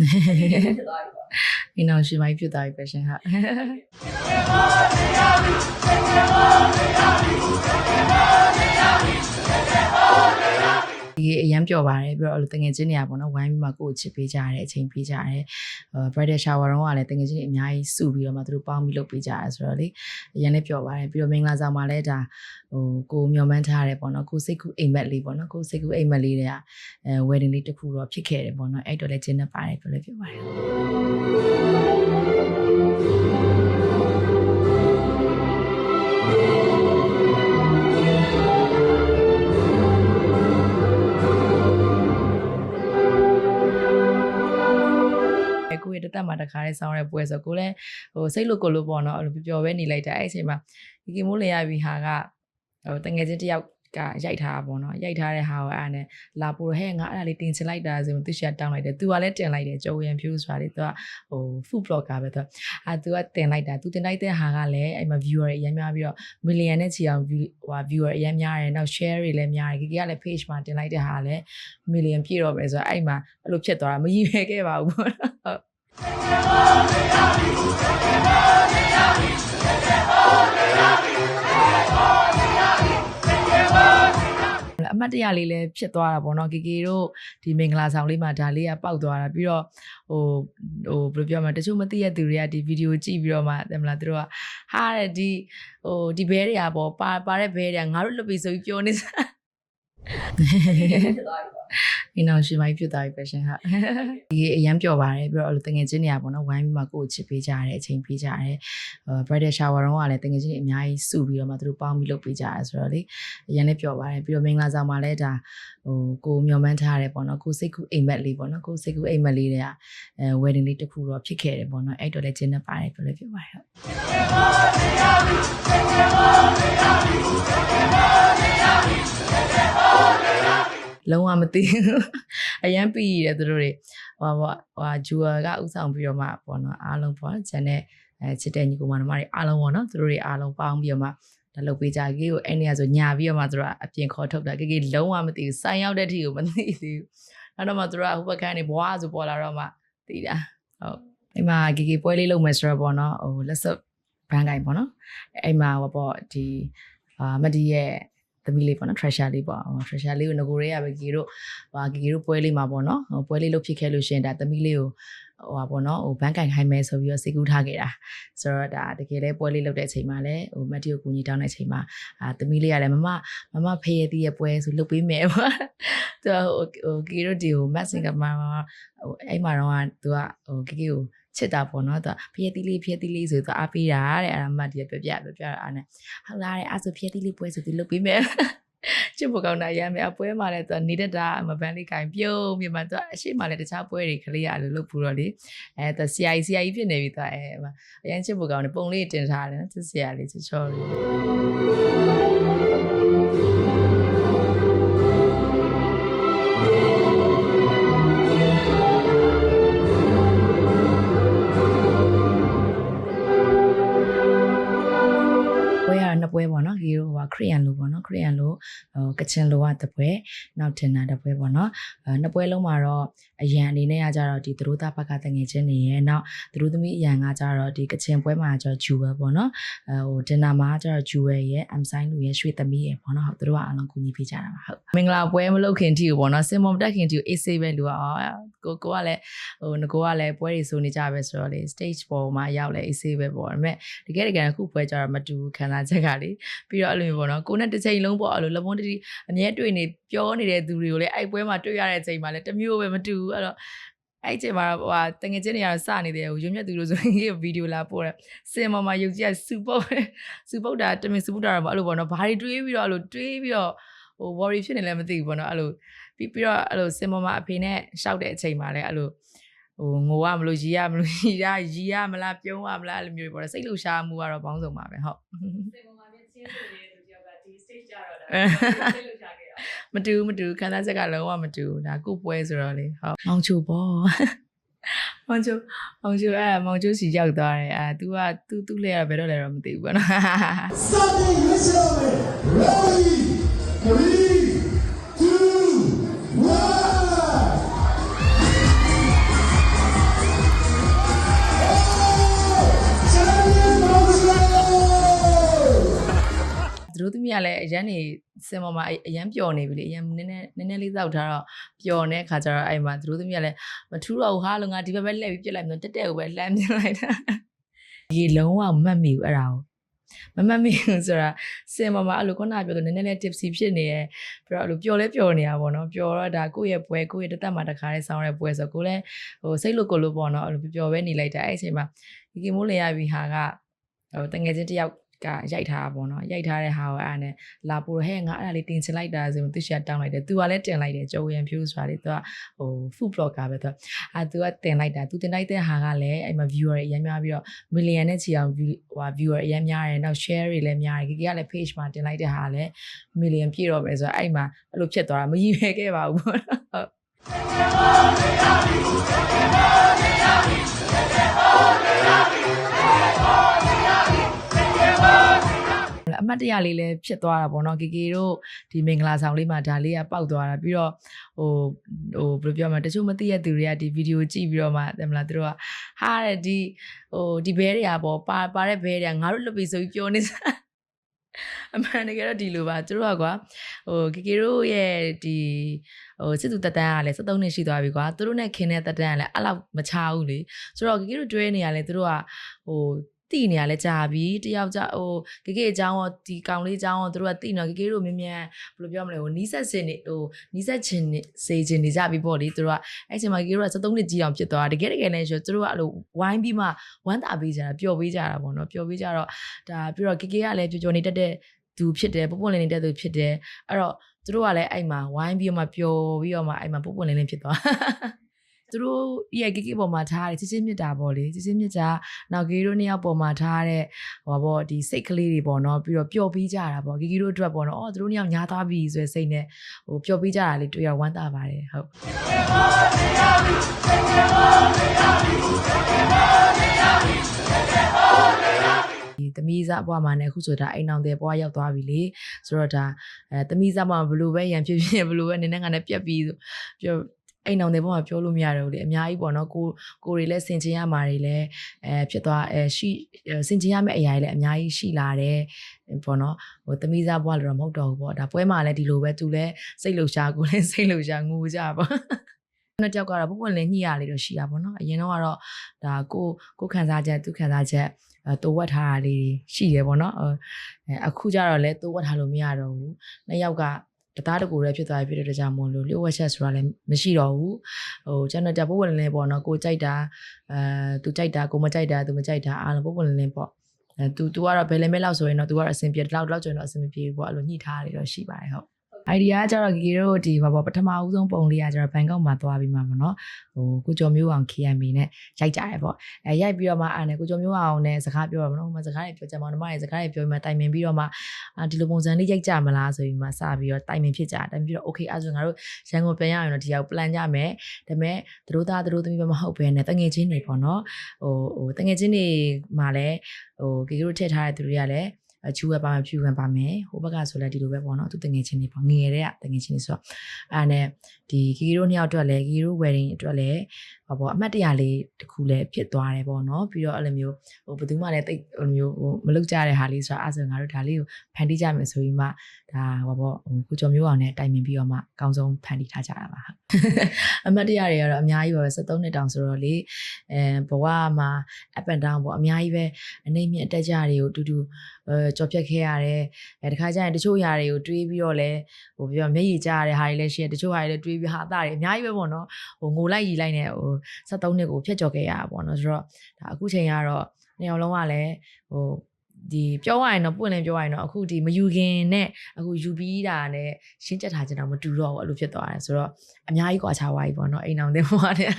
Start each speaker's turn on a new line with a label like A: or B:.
A: ဖြစ်သွားပြီပေါ့
B: ဒီနောက်ရှင်မိုင်းဖြစ်သွားပြီပဲရှင်ဟုတ် ဒီအရန်ပျော်ပါတယ်ပြီးတော့အဲ့လိုတငယ်ချင်းတွေကပေါ့နော်ဝိုင်းပြီးမှကိုယ့်ကိုချစ်ပေးကြရတယ်အချိန်ပေးကြရတယ်အဲ bridal shower တော့ကလည်းတငယ်ချင်းတွေအများကြီးစုပြီးတော့မှသူတို့ပေါင်းပြီးလုပ်ပေးကြရတယ်ဆိုတော့လေအရန်လည်းပျော်ပါတယ်ပြီးတော့မင်္ဂလာဆောင်မှာလည်းဒါဟိုကိုမျှော်မှန်းထားရတယ်ပေါ့နော်ကိုစိတ်ကူအိမ်မက်လေးပေါ့နော်ကိုစိတ်ကူအိမ်မက်လေးတွေကအဲ wedding လေးတစ်ခုတော့ဖြစ်ခဲ့တယ်ပေါ့နော်အဲ့တော့လည်းကျင်းနေပါတယ်ပြောလည်းပြောပါတယ် ကိုရဲ့တသက်မှာတခါလေးဆောင်းရဲပွဲဆိုကိုလည်းဟိုစိတ်လို့ကိုလို့ပေါ့နော်အဲ့လိုပျော်ပဲနေလိုက်တာအဲ့အချိန်မှာဒီကီမိုးလင်ရပြီဟာကဟိုတငယ်ချင်းတစ်ယောက်ကရိုက်ထားတာပေါ့နော်ရိုက်ထားတဲ့ဟာကိုအဲ့ဒါနဲ့လာပို့ဟဲ့ငါအဲ့ဒါလေးတင်ချင်လိုက်တာဆိုရင်သူရှာတောင်းလိုက်တယ်သူကလည်းတင်လိုက်တယ်ကျော်ရန်ဖြူဆိုတာလေသူကဟို food blogger ပဲသူကအာသူကတင်လိုက်တာသူတင်လိုက်တဲ့ဟာကလည်းအဲ့မှာ viewer တွေအများများပြီးတော့ million နဲ့ချီအောင် view ဟို viewer အများများတယ်နောက် share တွေလည်းများတယ်ကီကီကလည်း page မှာတင်လိုက်တဲ့ဟာကလည်း million ပြည့်တော့ပဲဆိုတော့အဲ့မှာအဲ့လိုဖြစ်သွားတာမရည်ရွယ်ခဲ့ပါဘူးပေါ့နော်ဟုတ် အမတ်တရလေးလည်းဖြစ်သွားတာပေါ့နော်ကေကေတို့ဒီမင်္ဂလာဆောင်လေးမှာဒါလေးကပေါက်သွားတာပြီးတော့ဟိုဟိုဘယ်လိုပြောမလဲတချို့မသိရသူတွေကဒီဗီဒီယိုကြည့်ပြီးတော့မှတယ်မလားသူတို့ကဟာတဲ့ဒီဟိုဒီဘဲတွေကပေါ့ပါပါတဲ့ဘဲတွေကငါတို့လွတ်ပြီဆိုပြီးပြောနေစ
A: ဖြစ်သွားပြီပေါ့
B: ဒီနောက်ရှင်မိုင်းဖြစ်သွားပြီပဲရှင်ဟုတ်ဒီအရန်ပျော်ပါတယ်ပြီးတော့အဲ့လိုတငယ်ချင်းတွေကပေါ့နော်ဝိုင်းပြီးမှကိုယ့်ကိုချစ်ပေးကြရတယ်အချိန်ပေးကြရတယ်အဲ bridal shower တော့ကလည်းတငယ်ချင်းတွေအများကြီးစုပြီးတော့မှသူတို့ပေါင်းပြီးလုပ်ပေးကြရတယ်ဆိုတော့လေအရန်လည်းပျော်ပါတယ်ပြီးတော့မင်္ဂလာဆောင်မှာလည်းဒါဟိုကိုမျှော်မှန်းထားရတယ်ပေါ့နော်ကိုစိတ်ကူအိမ်မက်လေးပေါ့နော်ကိုစိတ်ကူအိမ်မက်လေးတွေကအဲ wedding လေးတစ်ခုတော့ဖြစ်ခဲ့တယ်ပေါ့နော်အဲ့တော့လည်းကျင်းနေပါတယ်ပြောလည်းပြောပါတယ်ဟုတ် လုံးဝမသိဘူးအရန်ပြီးရတယ်သူတို့တွေဟိုပါဟိုဂျူအာကဥဆောင်ပြီးတော့မှပေါ့နော်အားလုံးပေါ့ဂျန်နဲ့အဲချစ်တဲ့ညီကိုမတော်မတွေအားလုံးပေါ့နော်သူတို့တွေအားလုံးပေါင်းပြီးတော့မှဒါလုပ်ပေးကြကေကိုအဲ့နေရာဆိုညာပြီးတော့မှသူတို့ကအပြင်ခေါ်ထုတ်တာကေကေလုံးဝမသိဘူးစိုင်းရောက်တဲ့အထိကိုမသိသေးဘူးနောက်တော့မှသူတို့ကဟိုဘက်ကနေဘွားဆိုပေါ်လာတော့မှသိတာဟုတ်အဲ့မှာကေကေပွဲလေးလုပ်မယ်ဆိုတော့ပေါ့နော်ဟိုလက်စွပ်ဘန်းကိုင်ပေါ့နော်အဲ့မှာဟိုပေါ့ဒီအာမဒီရဲ့ သမီးလေးပေါ့နော် treasure လေးပေါ့ဟို treasure လေးကိုငကိုရဲရပဲကြီးတို့ဟာကြီးတို့ပွဲလေးမှာပေါ့နော်ဟိုပွဲလေးလုပ်ဖြစ်ခဲ့လို့ရှရင်ဒါသမီးလေးကိုဟိုပါပေါ့နော်ဟိုဘန်းကင်ခိုင်းမယ်ဆိုပြီးတော့စိတ်ကူးထားခဲ့တာဆိုတော့ဒါတကယ်လဲပွဲလေးလုပ်တဲ့အချိန်မှာလဲဟိုမတ်တီကိုကူညီတောင်းတဲ့အချိန်မှာအာသမီးလေးကလည်းမမမမဖေးရသေးရဲ့ပွဲဆိုလုပ်ပေးမယ်ပေါ့သူဟိုဟိုကြီးတို့ဒီဟိုမတ်စင်ကမှာဟိုအဲ့မှာတော့သူကဟိုကြီးကြီးကို ချစ်တာပေါ့နော်သူဖျက်သီးလေးဖျက်သီးလေးဆိုသူအားပေးတာတဲ့အဲ့ဒါမှတ်တည်းပြပြပြပြအားနဲ့ဟုတ်လားတဲ့အဲ့ဆိုဖျက်သီးလေးပွဲဆိုသူလုပ်ပေးမယ်ချစ်ဖို့ကောင်းတာရမ်းမယ်အပွဲမှာလည်းသူကနေတတ်တာမပန်းလေးကင်ပြုံးပြမသူအရှိမလည်းတခြားပွဲတွေကလေးရလို့လုပ်ဘူးတော့လေအဲသူဆရာကြီးဆရာကြီးဖြစ်နေပြီသူအဲအရန်ချစ်ဖို့ကောင်းတယ်ပုံလေးတင်ထားတယ်နော်သူဆရာလေးချစ်ချောလေး ပွဲရနှစ်ပွဲပေါ့နော်ဒီလိုဟိုခရီးယန်လိုပေါ့နော်ခရီးယန်လိုဟိုကချင်လိုကတစ်ပွဲနောက်တင်တာတစ်ပွဲပေါ့နော်အဲနှစ်ပွဲလုံးမှာတော့အရန်အနေနဲ့ကကြတော့ဒီသတို့သားဘက်ကတငယ်ချင်းနေရဲ့နောက်သတို့သမီးအရန်ကကြတော့ဒီကချင်ပွဲမှာကျတော့ဂျူဝဲပေါ့နော်အဲဟိုတင်တာမှာကျတော့ဂျူဝဲရဲ့အမ်ဆိုင်လူရဲ့ရွှေသမီးရဲ့ပေါ့နော်ဟုတ်သူတို့ကအလုံးကူညီပေးကြတာပါဟုတ်မင်္ဂလာပွဲမလုပ်ခင်တီကိုပေါ့နော်စင်မော်မတက်ခင်တီကိုအေးဆေးပဲလူကအော်ကိုကိုကလည်းဟိုငကိုကလည်းပွဲတွေဆိုနေကြပဲဆိုတော့လေ stage ပေါ်မှာရောက်လဲအေးဆေးပဲပေါ့ဒါပေမဲ့တကယ်တကယ်အခုပွဲကြတော့မတူခံစားချက်ကလေပြီးတော့အဲ့လိုမျိုးပေါ့နော်ကိုနဲ့တစ်ချိန်လုံးပေါ့အဲ့လိုလက်ပွန်းတတိအမြဲတွေ့နေပြောနေတဲ့သူတွေကိုလည်းအဲ့ပွဲမှာတွေ့ရတဲ့အချိန်မှာလည်းတစ်မျိုးပဲမတူဘူးအဲ့တော့အဲ့အချိန်မှာဟိုဟာတငယ်ချင်းတွေကတော့စနေတယ်ဟိုရွံ့မြတ်သူတို့ဆိုရင်ဗီဒီယိုလာပို့တယ်စင်ပေါ်မှာယုတ်ကြီးကစူပုတ်စူပုတ်တာတမင်စူပုတ်တာတော့အဲ့လိုပေါ့နော်ဘာတွေတွေးပြီးတော့အဲ့လိုတွေးပြီးတော့ဟို worry ဖြစ်နေလည်းမသိဘူးပေါ့နော်အဲ့လိုပြီးပြီးတော့အဲ့လိုစင်ပေါ်မှာအဖေနဲ့ရှောက်တဲ့အချိန်မှာလည်းအဲ့လို ဟိုငိုရမလို့ရီရမလို့ရီရရီရမလားပြုံးရမလားအဲ့လိုမျိုးပေါ့စိတ်လှုပ်ရှားမှုကတော့ပေါင်းစုံပါပဲဟုတ်
A: စိတ်ပေါ်မှာပြင်းစင်နေတဲ့သူတယောက်ကဒီ stage ကြတော့ဒါစိတ်လှုပ်ရှားခဲ့တာ
B: မတူမတူခံစားချက်ကလုံးဝမတူဒါကုပွဲဆိုတော့လေဟုတ်မောင်ချိုပေါ့မောင်ချိုမောင်ချိုအဲမောင်ချိုစီရောက်သွားတယ်အဲ तू က तू သူ့လဲရဘယ်တော့လဲတော့မသိဘူးပေါ့နော်
C: Sunday Resolve Ready 3
B: သမီးကလည်းအရန်နေစင်ပေါ်မှာအရန်ပျော်နေပြီလေအရန်နည်းနည်းနည်းနည်းလေးသောက်ထားတော့ပျော်နေခါကျတော့အဲ့မှာသူတို့သမီးကလည်းမထူးတော့ဘူးဟာလို့ငါဒီဘက်ပဲလှည့်ပြီးပြစ်လိုက်မယ်တက်တက်ကိုပဲလှမ်းပြစ်လိုက်တာဒီလုံးဝမမှတ်မိဘူးအဲ့ဒါကိုမမှတ်မိဘူးဆိုတာစင်ပေါ်မှာအဲ့လိုခုနကပြောလို့နည်းနည်းလေး tipsy ဖြစ်နေရဲ့ပြီးတော့အဲ့လိုပျော်လဲပျော်နေတာပေါ့နော်ပျော်တော့ဒါကိုယ့်ရဲ့ပွဲကိုယ့်ရဲ့တစ်သက်မှာတစ်ခါလေးဆောင်းရတဲ့ပွဲဆိုတော့ကိုယ်လည်းဟိုစိတ်လို့ကိုယ်လို့ပေါ့နော်အဲ့လိုပျော်ပဲနေလိုက်တာအဲ့အချိန်မှာဒီကီမိုးလေရပြီဟာကဟိုတငယ်ချင်းတစ်ယောက် ကရိုက်ထားတာပေါ့နော်ရိုက်ထားတဲ့ဟာကိုအဲ့ဒါနဲ့လာပို့တော့ဟဲ့ငါအဲ့ဒါလေးတင်ချင်လိုက်တာဆိုရင်သူရှာတောင်းလိုက်တယ်သူကလည်းတင်လိုက်တယ်ကျော်ရန်ဖြူဆိုတာလေသူကဟို food blogger ပဲသူကအာသူကတင်လိုက်တာသူတင်လိုက်တဲ့ဟာကလည်းအဲ့မှာ viewer တွေအများများပြီးတော့ million နဲ့ချီအောင် view ဟို viewer အများများတယ်နောက် share တွေလည်းများတယ်ကီကီကလည်း page မှာတင်လိုက်တဲ့ဟာကလည်း million ပြည့်တော့ပဲဆိုတော့အဲ့မှာအဲ့လိုဖြစ်သွားတာမရည်ရွယ်ခဲ့ပါဘူးပေါ့နော် မတ်တရလေးလည်းဖြစ်သွားတာပေါ့နော်ကေကေတို့ဒီမင်္ဂလာဆောင်လေးမှာဒါလေးကပေါက်သွားတာပြီးတော့ဟိုဟိုဘယ်လိုပြောမလဲတချို့မသိရသူတွေကဒီဗီဒီယိုကြည့်ပြီးတော့မှတယ်မလားသူတို့ကဟာတဲ့ဒီဟိုဒီဘဲတွေကပေါ့ပါပါတဲ့ဘဲတွေကငါတို့လွတ်ပြီဆိုပြီးပြောနေစအမှန်တကယ်တော့ဒီလိုပါသူတို့ကကွာဟိုကေကေတို့ရဲ့ဒီဟိုစစ်သူတက်တန်းကလည်း73နှစ်ရှိသွားပြီကွာသူတို့နဲ့ခင်တဲ့တက်တန်းကလည်းအဲ့လောက်မချဘူးလေဆိုတော့ကေကေတို့တွဲနေရလဲသူတို့ကဟို တိနေရလဲကြာပြီတယောက်ကြဟိုကေကေအကြောင်းရောဒီကောင်လေးအကြောင်းရောသူတို့ကတိနေကေကေတို့မြ мян ဘယ်လိုပြောမလဲဟိုနီးဆက်စင်နေဟိုနီးဆက်ချင်နေစေချင်နေကြပြီပေါ့လေသူတို့ကအဲ့ချိန်မှာကေကေတို့က73နှစ်ကြီးအောင်ဖြစ်သွားတာတကယ်တကယ်နဲ့ဆိုသူတို့ကအဲ့လိုဝိုင်းပြီးမှဝမ်းသာပေးကြတာပျော်ပေးကြတာပေါ့နော်ပျော်ပေးကြတော့ဒါပြီးတော့ကေကေကလည်းပျော်ပျော်နေတတ်တဲ့သူဖြစ်တယ်ပွပွလင်းနေတဲ့သူဖြစ်တယ်အဲ့တော့သူတို့ကလည်းအဲ့မှာဝိုင်းပြီးတော့မှပျော်ပြီးတော့မှအဲ့မှာပွပွလင်းလင်းဖြစ်သွား သူတို့ရဲ့ကိကိပေါ်မှာထားတဲ့ချစ်ချင်းမြတ်တာပေါ့လေချစ်ချင်းမြတ်တာနောက်ဂီတို့နှစ်ယောက်ပေါ်မှာထားတဲ့ဟိုပါပေါ့ဒီစိတ်ကလေးတွေပေါ့နော်ပြီးတော့ပျော်ပြီးကြတာပေါ့ဂီဂီတို့အတွက်ပေါ့နော်အော်သူတို့နှစ်ယောက်ညားသွားပြီဆိုတဲ့စိတ်နဲ့ဟိုပျော်ပြီးကြတာလေးတွေ့ရဝမ်းသာပါတယ်ဟုတ်ဒီသမီးစားဘွားမှာနဲ့အခုဆိုတာအိမ်အောင်တဲ့ဘွားရောက်သွားပြီလေဆိုတော့ဒါအဲသမီးစားမှာဘလို့ပဲရံဖြစ်ဖြစ်ဘလို့ပဲနည်းနည်းငါနဲ့ပြက်ပြီးဆိုပြော အိမ်အောင်တဲ့ဘွားမှာပြောလို့မရတော့ဘူးလေအများကြီးပေါ့နော်ကိုကိုတွေလည်းစင်ချင်ရမှာတွေလည်းအဲဖြစ်သွားအဲရှိစင်ချင်ရမယ့်အရာတွေလည်းအများကြီးရှိလာတယ်ပေါ့နော်ဟိုသမီးစားဘွားလို့တော့မဟုတ်တော့ဘူးပေါ့ဒါပွဲမှာလည်းဒီလိုပဲသူလည်းစိတ်လှုပ်ရှားကိုလည်းစိတ်လှုပ်ရှားငိုကြပေါ့နှစ်ယောက်ကတော့ပုံပွင့်လင်းညှိရလေးတော့ရှိတာပေါ့နော်အရင်တော့ကတော့ဒါကိုကိုခံစားချက်သူခံစားချက်အဲတိုးဝက်ထားတာလေးရှိတယ်ပေါ့နော်အဲအခုကျတော့လဲတိုးဝက်ထားလို့မရတော့ဘူးနှစ်ယောက်က တသားတကူလည်းဖြစ်သွားပြီဖြစ်တဲ့ကြောင့်မို့လို့လျှို့ဝှက်ချက်ဆိုတာလည်းမရှိတော့ဘူးဟိုကျွန်တော်တပုံပွင့်လင်းလေးပေါ့နော်ကိုကြိုက်တာအဲသူကြိုက်တာကိုမကြိုက်တာသူမကြိုက်တာအားလုံးပုံပွင့်လင်းလေးပေါ့အဲ तू तू ကတော့ဘယ်လဲမဲလောက်ဆိုရင်တော့ तू ကတော့အဆင်ပြေတယ်လောက်လောက်ဆိုရင်တော့အဆင်မပြေဘူးပေါ့အဲ့လိုညှိထားတယ်တော့ရှိပါတယ်ဟုတ် idea ကကျတော့ဂီဂီတို့ဒီဘာပေါ့ပထမဦးဆုံးပုံလေးကကျတော့ဘန်ကောက်မှာသွားပြီးမှပေါ့နော်ဟိုကိုကျော်မျိုးအောင် KMB နဲ့ရိုက်ကြရဲပေါ့အဲရိုက်ပြီးတော့မှအာနဲ့ကိုကျော်မျိုးအောင်နဲ့စကားပြောတော့မနော်ဟိုမှာစကားတွေပြောကြမှာတော့မရဲ့စကားတွေပြောပြီးမှတိုင်ပင်ပြီးတော့မှအာဒီလိုပုံစံလေးရိုက်ကြမလားဆိုပြီးမှစပြီးတော့တိုင်ပင်ဖြစ်ကြတိုင်ပြီးတော့ okay အဲ့ဆိုငါတို့ရန်ကုန်ပြန်ရအောင်တော့ဒီရောက် plan ကြမယ်ဒါပေမဲ့သူတို့သားသူတို့သမီးပဲမဟုတ်ဘဲနဲ့တငယ်ချင်းတွေပေါ့နော်ဟိုဟိုတငယ်ချင်းတွေမှာလည်းဟိုဂီဂီတို့ထည့်ထားတဲ့သူတွေကလည်းအ ချူဝဲပါမယ်ဖြူဝင်ပါမယ်ဟိုဘက်ကဆိုလဲဒီလိုပဲပေါ့နော်သူတငယ်ချင်းတွေပေါ့ငယ်တဲ့ကတငယ်ချင်းတွေဆိုတော့အဲ့နဲ့ဒီဂီဂီတို့နှစ်ယောက်အတွက်လည်းဂီဂီတို့ wedding အတွက်လည်းဟောပေါ့အမှတ်တရလေးတစ်ခုလည်းဖြစ်သွားတယ်ပေါ့နော်ပြီးတော့အဲ့လိုမျိုးဟိုဘယ်သူမှလည်းတိတ်ဟိုမျိုးဟိုမလုပ်ကြတဲ့ဟာလေးဆိုတော့အဲ့ဆိုငါတို့ဒါလေးကိုဖန်တီးကြမယ်ဆိုပြီးမှဒါဟောပေါ့ဟိုကိုကျော်မျိုးအောင်နဲ့တိုင်ပင်ပြီးတော့မှအကောင်းဆုံးဖန်တီးထားကြတာပါဟုတ်အမှတ်တရတွေကတော့အများကြီးပါပဲ73နှစ်တောင်ဆိုတော့လေအဲဘဝမှာ up and down ပေါ့အများကြီးပဲအနေမြင့်အတက်ကြတွေကိုအတူတူအဲ ကြော်ဖြတ်ခဲ့ရတယ်အဲတခါကျရင်တချို့ຢာတွေကိုတွေးပြီးတော့လဲဟိုပြောမျက်ရည်ကျရတဲ့ဟာတွေလည်းရှိတယ်တချို့ဟာတွေလည်းတွေးပြီးဟာတာတွေအများကြီးပဲပေါ့နော်ဟိုငိုလိုက်ရီလိုက်နဲ့ဟို73နှစ်ကိုဖျက်ကျော်ခဲ့ရတာပေါ့နော်ဆိုတော့ဒါအခုချိန်ကတော့နေအောင်လုံးကလည်းဟိုဒီပြောရရင်တော့ပွင့်လင်းပြောရရင်တော့အခုဒီမယူခင်နဲ့အခုယူပြီးတာနဲ့ရှင်းချက်ထားကြတော့မတူတော့ဘူးအဲ့လိုဖြစ်သွားတယ်ဆိုတော့အများကြီးကွာခြားသွားပြီပေါ့နော်အိမ်အောင်တဲ့ဘဝနဲ့